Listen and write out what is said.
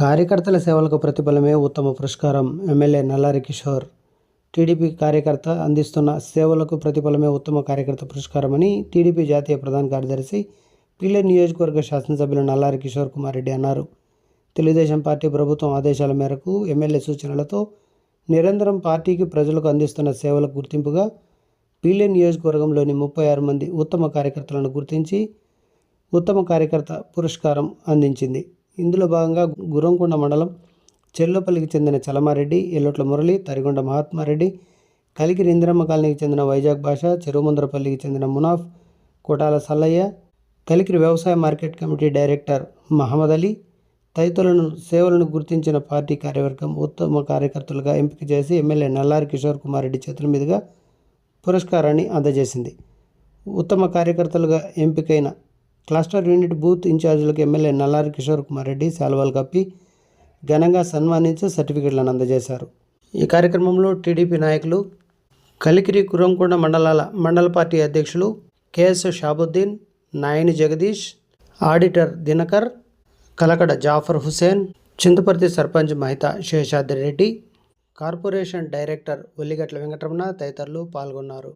కార్యకర్తల సేవలకు ప్రతిఫలమే ఉత్తమ పురస్కారం. ఎమ్మెల్యే నల్లారి కిషోర్. టీడీపీ కార్యకర్త అందిస్తున్న సేవలకు ప్రతిఫలమే ఉత్తమ కార్యకర్త పురస్కారమని టీడీపీ జాతీయ ప్రధాన కార్యదర్శి పిల్లె నియోజకవర్గ శాసనసభ్యులు నల్లారి కిషోర్ కుమార్ రెడ్డి అన్నారు. తెలుగుదేశం పార్టీ ప్రభుత్వం ఆదేశాల మేరకు ఎమ్మెల్యే సూచనలతో నిరంతరం పార్టీకి ప్రజలకు అందిస్తున్న సేవలకు గుర్తింపుగా పీలే నియోజకవర్గంలోని ముప్పై ఆరు మంది ఉత్తమ కార్యకర్తలను గుర్తించి ఉత్తమ కార్యకర్త పురస్కారం అందించింది. ఇందులో భాగంగా గురంకొండ మండలం చెల్లపల్లికి చెందిన చలమారెడ్డి ఎల్లొట్ల మురళి తరిగొండ మహాత్మారెడ్డి కలికిరి ఇందిరమ్మ కాలనీకి చెందిన వైజాగ్ భాష చెరువుముందరపల్లికి చెందిన మునాఫ్ కోటాల సల్లయ్య కలికిరి వ్యవసాయ market committee director Mohammed Ali తదితరులను సేవలను గుర్తించిన పార్టీ కార్యవర్గం ఉత్తమ కార్యకర్తలుగా ఎంపిక చేసి ఎమ్మెల్యే నల్లారి కిషోర్ కుమార్ రెడ్డి చేతుల మీదుగా పురస్కారాన్ని అందజేసింది. ఉత్తమ కార్యకర్తలుగా ఎంపికైన క్లస్టర్ యూనిట్ బూత్ ఇన్ఛార్జీలకు ఎమ్మెల్యే నల్లారి కిషోర్ కుమార్ రెడ్డి శాలువాలు కప్పి ఘనంగా సన్మానించి సర్టిఫికెట్లను అందజేశారు. ఈ కార్యక్రమంలో టీడీపీ నాయకులు కలికిరి కురంకొండ మండలాల మండల పార్టీ అధ్యక్షులు KS Shabuddin Nayani Jagadish auditor Dinakar Kalakada Jafar Hussain Chintaparthi sarpanch Mahitha Seshadri Reddy corporation director Ulligatla Venkataramana తదితరులు పాల్గొన్నారు.